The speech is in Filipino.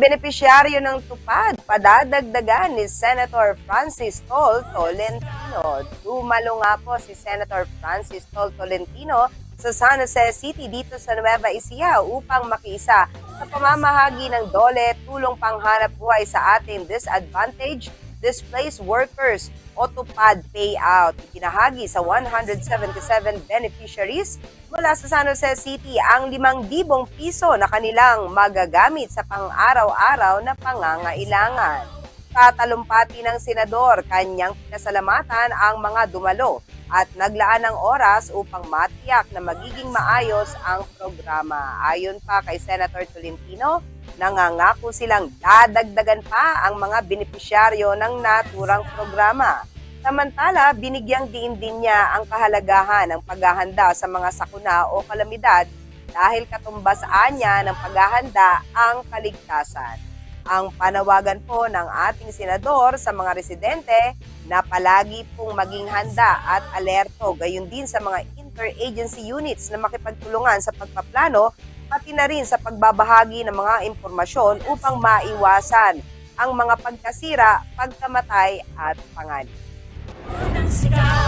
benepisyaryo ng tupad, padadagdagan ni Senator Francis Tol Tolentino. Dumalo nga po si Senator Francis Tol Tolentino sa San Jose City dito sa Nueva Ecija upang makiisa sa pamamahagi ng dole tulong panghanap buhay sa ating disadvantaged displaced workers o tupad payout. Itinahagi sa 177 beneficiaries mula sa San Jose City ang 5,000 piso na kanilang magagamit sa pang-araw-araw na pangangailangan. Tatalumpati ng senador, kanyang pinasalamatan ang mga dumalo at naglaan ng oras upang matiyak na magiging maayos ang programa. Ayon pa kay Senator Tolentino, nangangako silang dadagdagan pa ang mga benepisyaryo ng naturang programa. Samantala, binigyang diin din niya ang kahalagahan ng paghahanda sa mga sakuna o kalamidad dahil katumbasaan niya ng paghahanda ang kaligtasan. Ang panawagan po ng ating senador sa mga residente na palagi pong maging handa at alerto, gayon din sa mga interagency units na makipagtulungan sa pagpaplano pati na rin sa pagbabahagi ng mga impormasyon upang maiwasan ang mga pagkasira, pagkamatay at panganib. Mudança